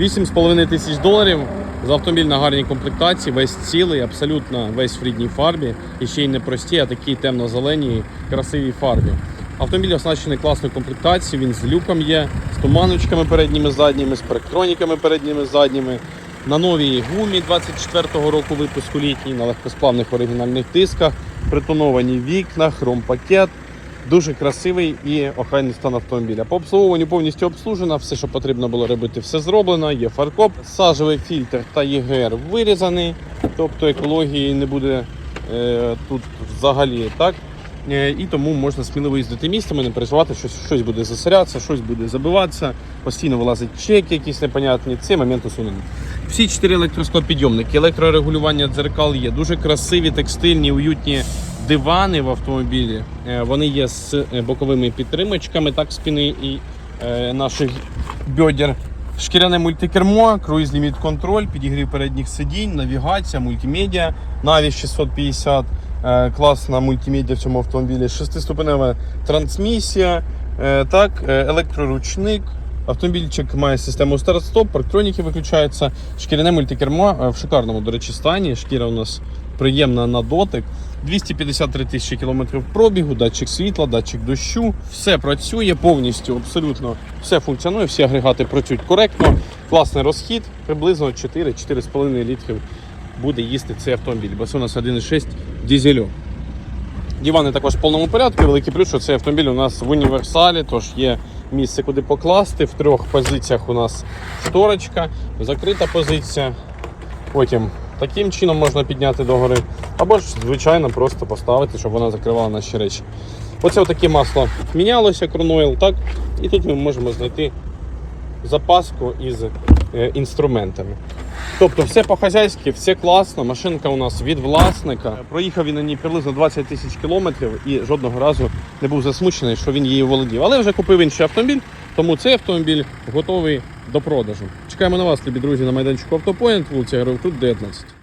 8,5 тисяч доларів за автомобіль на гарній комплектації, весь цілий, абсолютно весь в рідній фарбі. І ще й не прості, а такій темно-зеленій, красивій фарбі. Автомобіль оснащений класною комплектацією, він з люком є, з туманочками передніми задніми, з парктроніками передніми задніми. На новій гумі 24-го року випуску літній, на легкосплавних оригінальних дисках, притоновані вікна, хромпакет. Дуже красивий і охайний стан автомобіля. По обслуговуванню повністю обслужена, все, що потрібно було робити, все зроблено. Є фаркоп, сажевий фільтр та ЄГР вирізаний, тобто екології не буде е, тут взагалі так. Е, І тому можна сміливо їздити містами, не переживати, що щось буде засорятися, щось буде забиватися, постійно вилазить чеки якісь непонятні. Цей момент усунені. Всі чотири електросклопідйомники, електрорегулювання дзеркал є, дуже красиві, текстильні, уютні дивани в автомобілі. Е, Вони є з е, боковими підтримочками, так спини і е, наших бьодер. Шкіряне мультикермо, круїз ліміт контроль, підігрів передніх сидінь, навігація, мультимедіа, Navi 650, е, класна мультимедіа в цьому автомобілі, шестиступенева трансмісія, так, електроручник. Автомобільчик має систему старт-стоп, парктроніки виключаються, шкіряне мультикермо е, в шикарному, до речі, стані. Шкіра у нас приємна на дотик. 253 тисячі кілометрів пробігу, датчик світла, датчик дощу. Все працює повністю, абсолютно все функціонує, всі агрегати працюють коректно. Класний розхід, приблизно 4-4,5 літрів буде їсти цей автомобіль, бо це у нас 1,6 дізельок. Дивани також в повному порядку. Великий плюс, що цей автомобіль у нас в універсалі, тож є місце, куди покласти. В трьох позиціях у нас шторочка, закрита позиція. Потім таким чином можна підняти догори. Або ж, звичайно, просто поставити, щоб вона закривала наші речі. Оце таке масло мінялося, Кронойл, так? І тут ми можемо знайти запаску із е, інструментами. Тобто все по-хазяйськи, все класно. Машинка у нас від власника. Проїхав він на ній приблизно 20 тисяч кілометрів і жодного разу не був засмучений, що він її володів. Але вже купив інший автомобіль, тому цей автомобіль готовий до продажу. Чекаємо на вас, любі друзі, на майданчику Автопоінт, вулиця Героїв Тут 19.